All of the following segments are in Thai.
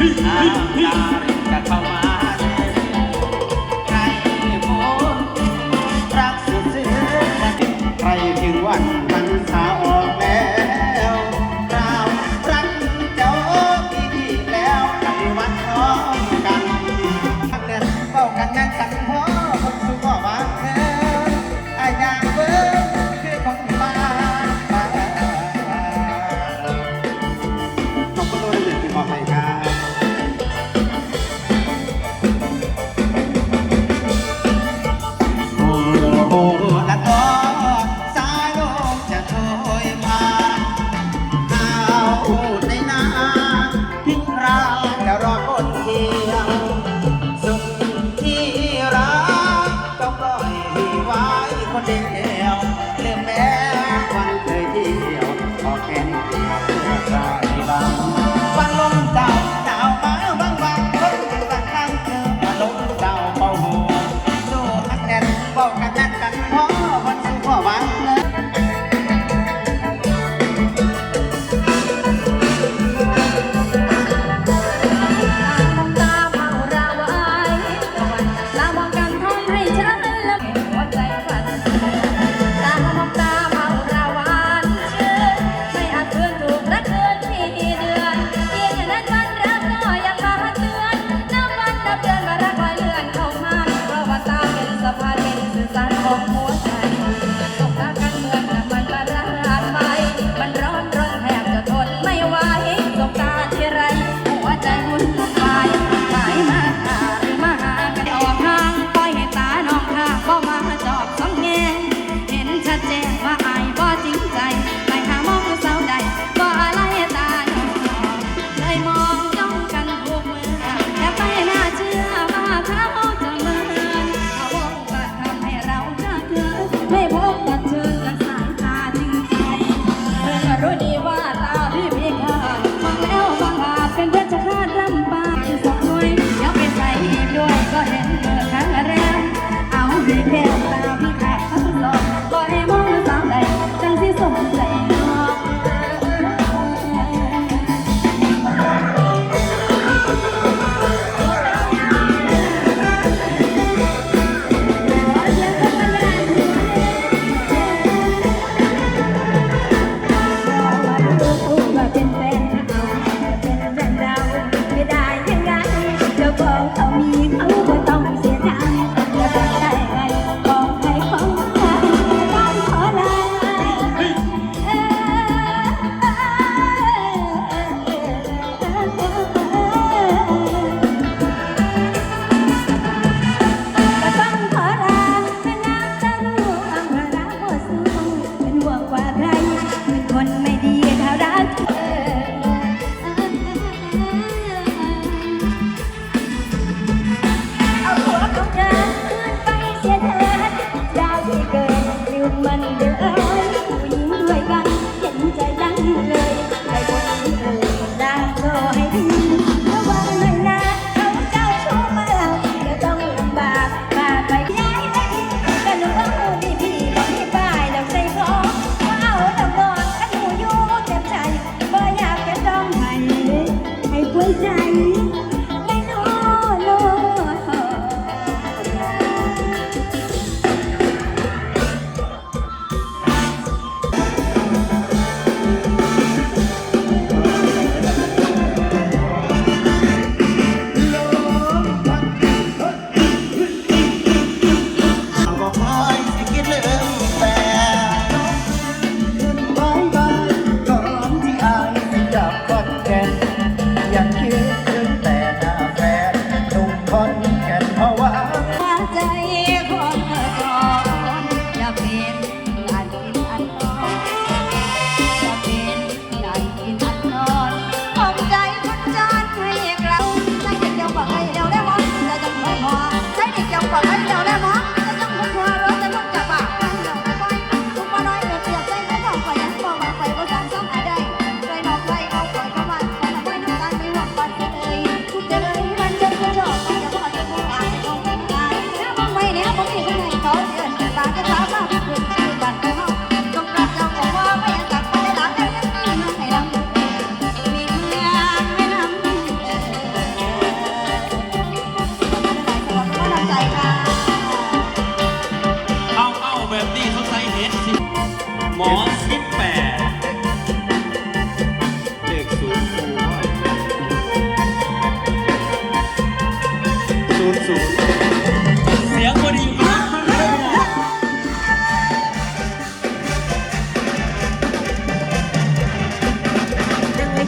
น้ำตาจะเข้ามาใครโพนรักสุดซึ้ใครถึงวันพรรษาออกแล้วราวรักเจ้าพี่ที่แล้วกันวันน้องกันพักเนเฝ้ากันนั่งสังหอ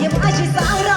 Потім, аж і загра.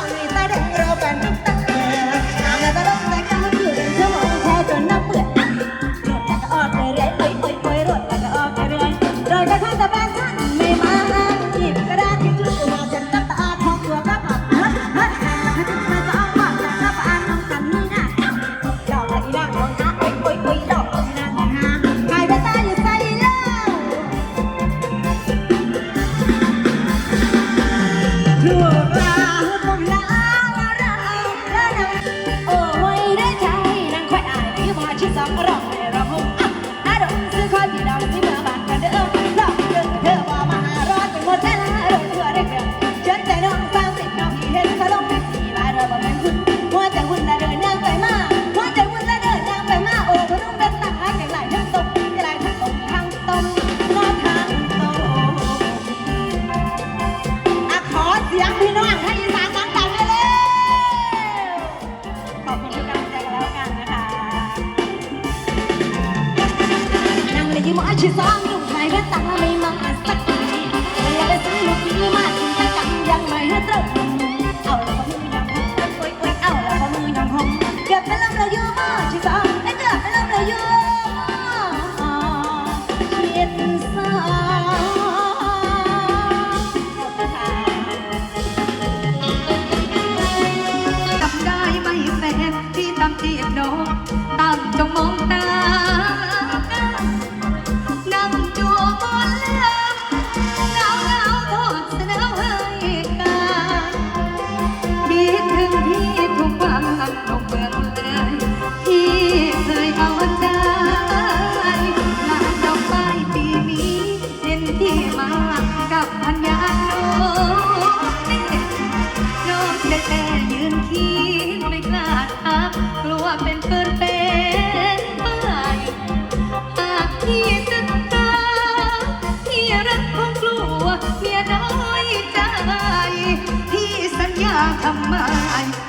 ลา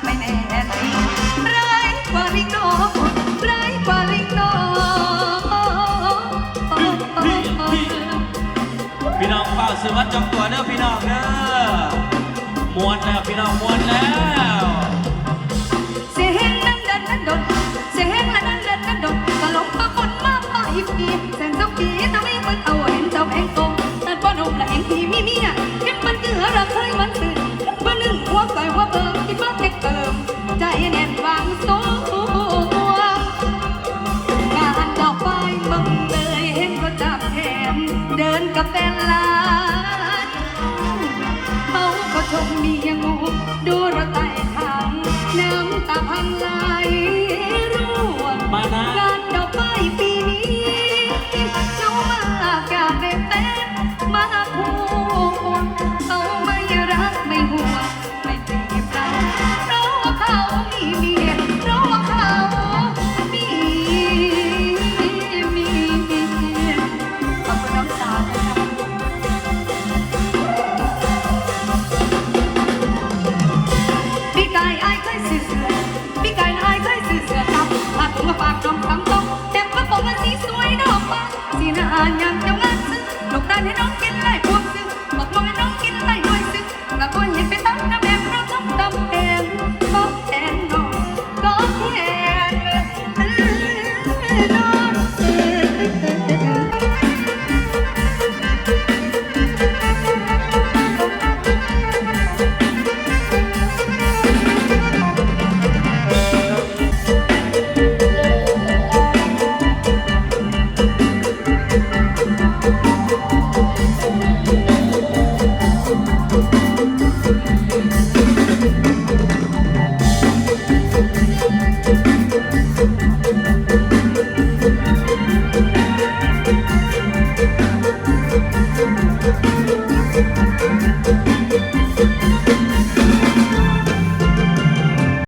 ไม่แน่จริ่าลิน้องร้กว่าลิงองพี่พี่น้องเฝ้าซื้อวัดจอมตัวเด้อพี่น้องเด้อมวนแล้วพี่น้องมวนแล้วเสียงนั้นเดินนั้นดดเสียงนั้นเดินนั้นดดตลกปะคนมาป่าอีกทีแสงต้องปีต้องมีมือเอาเห็นเจ้าแองตรงแต่นป้อนมและแองที่มีเมียเก็บมันเกลือรั